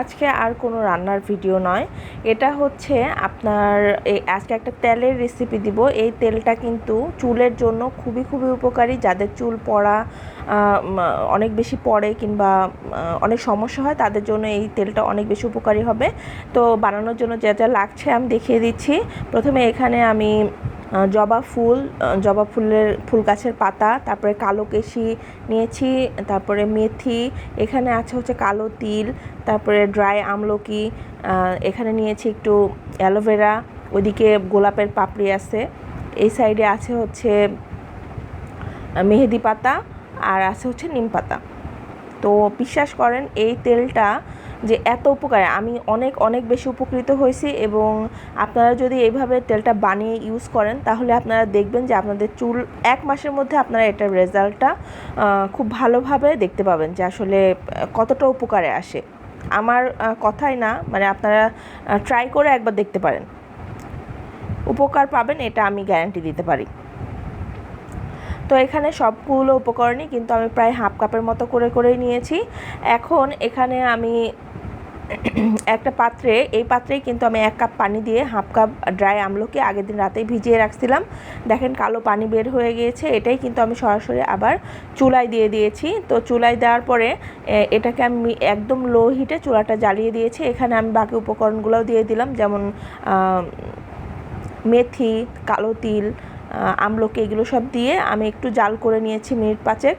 আজকে আর কোনো রান্নার ভিডিও নয়। এটা হচ্ছে আপনার এই আজকে একটা তেলের রেসিপি দিব। এই তেলটা কিন্তু চুলের জন্য খুবই খুবই উপকারী। যাদের চুল পড়া অনেক বেশি পড়ে কিংবা অনেক সমস্যা হয়, তাদের জন্য এই তেলটা অনেক বেশি উপকারী হবে। তো বানানোর জন্য যা যা লাগছে আমি দেখিয়ে দিচ্ছি। প্রথমে এখানে আমি জবা ফুল জবা ফুলের ফুল গাছের পাতা, তারপরে কালো কেশি নিয়েছি, তারপরে মেথি, এখানে আছে হচ্ছে কালো তিল, তারপরে ড্রাই আমলকি এখানে নিয়েছি একটু অ্যালোভেরা, ওইদিকে গোলাপের পাপড়ি আছে, এই সাইডে আছে হচ্ছে মেহেদি পাতা, আর আছে হচ্ছে নিম পাতা। তো বিশ্বাস করেন, এই তেলটা যে এত উপকারী, আমি অনেক অনেক বেশি উপকৃত হয়েছি এবং আপনারা যদি এইভাবে তেলটা বানিয়ে ইউজ করেন, তাহলে আপনারা দেখবেন যে আপনাদের চুল এক মাসের মধ্যে আপনারা এটার রেজাল্টটা খুব ভালোভাবে দেখতে পাবেন যে আসলে কতটা উপকারে আসে। আমার কথাই না মানে আপনারা ট্রাই করে একবার দেখতে পারেন। উপকার পাবেন, এটা আমি গ্যারান্টি দিতে পারি। তো এখানে সবগুলো উপকরণই কিন্তু আমি প্রায় হাফ কাপের মতো করে করেই নিয়েছি। এখন এখানে আমি একটা পাত্রে, এই পাত্রেই কিন্তু আমি এক কাপ পানি দিয়ে হাফ কাপ ড্রাই আমলকি আগের দিন রাতেই ভিজিয়ে রাখছিলাম। দেখেন কালো পানি বের হয়ে গিয়েছে, এটাই কিন্তু আমি সরাসরি আবার চুলায় দিয়ে দিয়েছি। তো চুলায় দেওয়ার পরে এটাকে আমি একদম লো হিটে চুলাটা জ্বালিয়ে দিয়েছি। এখানে আমি বাকি উপকরণগুলোও দিয়ে দিলাম, যেমন মেথি, কালো তিল আমলকি এগুলো সব দিয়ে আমি একটু জাল করে নিয়েছি মিনিট পাঁচেক।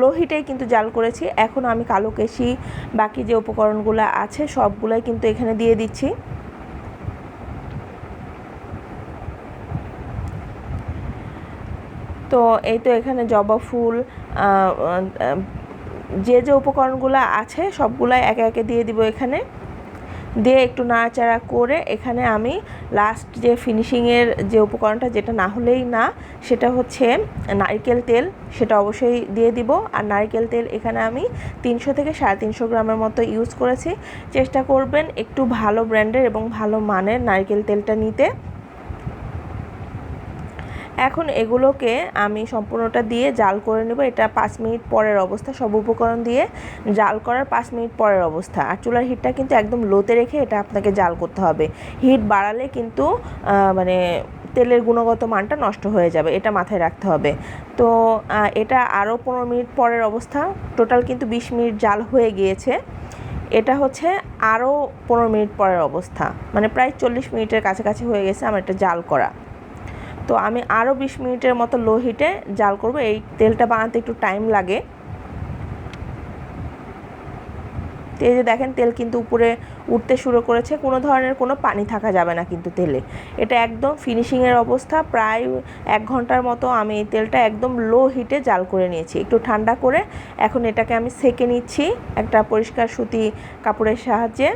লো হিটেই কিন্তু জাল করেছি। এখন আমি কালো কেশি, বাকি যে উপকরণগুলো আছে সবগুলোই কিন্তু এখানে দিয়ে দিচ্ছি। তো এই তো এখানে জবা ফুল যে যে উপকরণগুলো আছে সবগুলাই একে একে দিয়ে দিব এখানে। দিয়ে একটু নাড়াচাড়া করে এখানে আমি লাস্ট যে ফিনিশিংয়ের যে উপকরণটা, যেটা না হলেই না, সেটা হচ্ছে নারকেল তেল, সেটা অবশ্যই দিয়ে দিব। আর নারকেল তেল এখানে আমি তিনশো থেকে সাড়ে তিনশো গ্রামের মতো ইউজ করেছি। চেষ্টা করবেন একটু ভালো ব্র্যান্ডের এবং ভালো মানের নারকেল তেলটা নিতে। এখন এগুলোকে আমি সম্পূর্ণটা দিয়ে জাল করে নেব। এটা পাঁচ মিনিট পরের অবস্থা, সব উপকরণ দিয়ে জাল করার পাঁচ মিনিট পরের অবস্থা। আর চুলার হিটটা কিন্তু একদম লোতে রেখে এটা আপনাকে জাল করতে হবে। হিট বাড়ালে কিন্তু মানে তেলের গুণগত মানটা নষ্ট হয়ে যাবে, এটা মাথায় রাখতে হবে। তো এটা আরও পনেরো মিনিট পরের অবস্থা। টোটাল কিন্তু বিশ মিনিট জাল হয়ে গিয়েছে। এটা হচ্ছে আরও পনেরো মিনিট পরের অবস্থা। মানে প্রায় চল্লিশ মিনিটের কাছাকাছি হয়ে গেছে আমার এটা জাল করা। তো আমি আরও বিশ মিনিটের মতো লো হিটে জাল করব। এই তেলটা বানাতে একটু টাইম লাগে। তো এই যে দেখেন, তেল কিন্তু উপরে উঠতে শুরু করেছে। কোনো ধরনের কোনো পানি থাকা যাবে না কিন্তু তেলে। এটা একদম ফিনিশিংয়ের অবস্থা। প্রায় এক ঘণ্টার মতো আমি এই তেলটা একদম লো হিটে জাল করে নিয়েছি। একটু ঠান্ডা করে এখন এটাকে আমি সেকে নিচ্ছি একটা পরিষ্কার সুতি কাপড়ের সাহায্যে।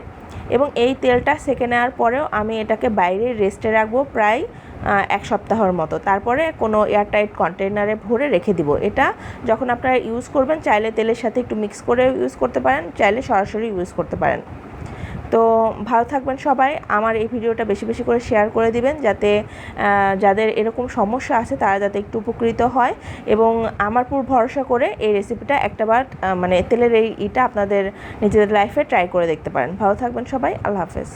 এবং এই তেলটা সেকে নেওয়ার পরেও আমি এটাকে বাইরে রেস্টে রাখব। প্রায় এক সপ্তাহের মতো। তারপরে কোনো এয়ারটাইট কন্টেনারে ভরে রেখে দিব। এটা যখন আপনারা ইউজ করবেন, চাইলে তেলের সাথে একটু মিক্স করে ইউজ করতে পারেন, চাইলে সরাসরি ইউজ করতে পারেন। তো ভালো থাকবেন সবাই। আমার এই ভিডিওটা বেশি বেশি করে শেয়ার করে দিবেন যাতে যাদের এরকম সমস্যা আছে তারা যাতে একটু উপকৃত হয় এবং আমার পুরো ভরসা করে এই রেসিপিটা একটাবার মানে তেলের এই ইটা আপনাদের নিজেদের লাইফে ট্রাই করে দেখতে পারেন। ভালো থাকবেন সবাই। আল্লাহ হাফেজ।